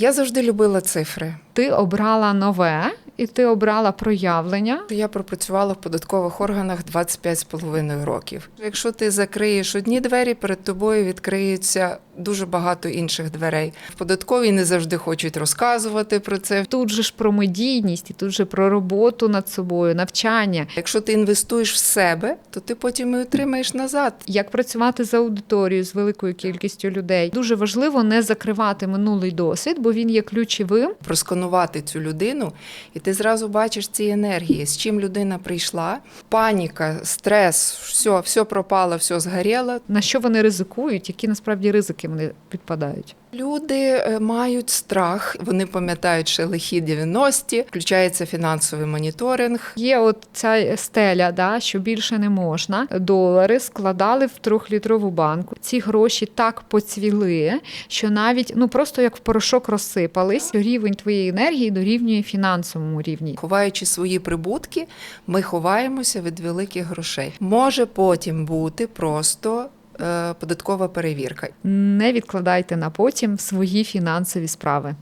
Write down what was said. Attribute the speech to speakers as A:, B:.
A: Я завжди любила цифри.
B: Ти обрала нове і ти обрала проявлення.
A: Я пропрацювала в податкових органах 25,5 років. Якщо ти закриєш одні двері, перед тобою відкриється дуже багато інших дверей. В податковій не завжди хочуть розказувати про це.
B: Тут же ж про медійність, і тут же про роботу над собою, навчання.
A: Якщо ти інвестуєш в себе, то ти потім і отримаєш назад.
B: Як працювати з аудиторією з великою кількістю людей. Дуже важливо не закривати минулий досвід, бо він є ключовим.
A: просканувати цю людину, і ти зразу бачиш ці енергії, з чим людина прийшла. Паніка, стрес, все, все пропало, все згоріло.
B: На що вони ризикують, які насправді ризики вони підпадають.
A: Люди е, мають страх, вони пам'ятають ще лихі 90-ті, включається фінансовий моніторинг.
B: Є от ця стеля, да, що більше не можна. Долари складали в трьохлітрову банку. Ці гроші так поцвіли, що навіть ну просто як в порошок розсипались. Рівень твоєї енергії дорівнює фінансовому рівні.
A: Ховаючи свої прибутки, ми ховаємося від великих грошей. Може потім бути просто е, податкова перевірка.
B: Не відкладайте на потім свої фінансові справи.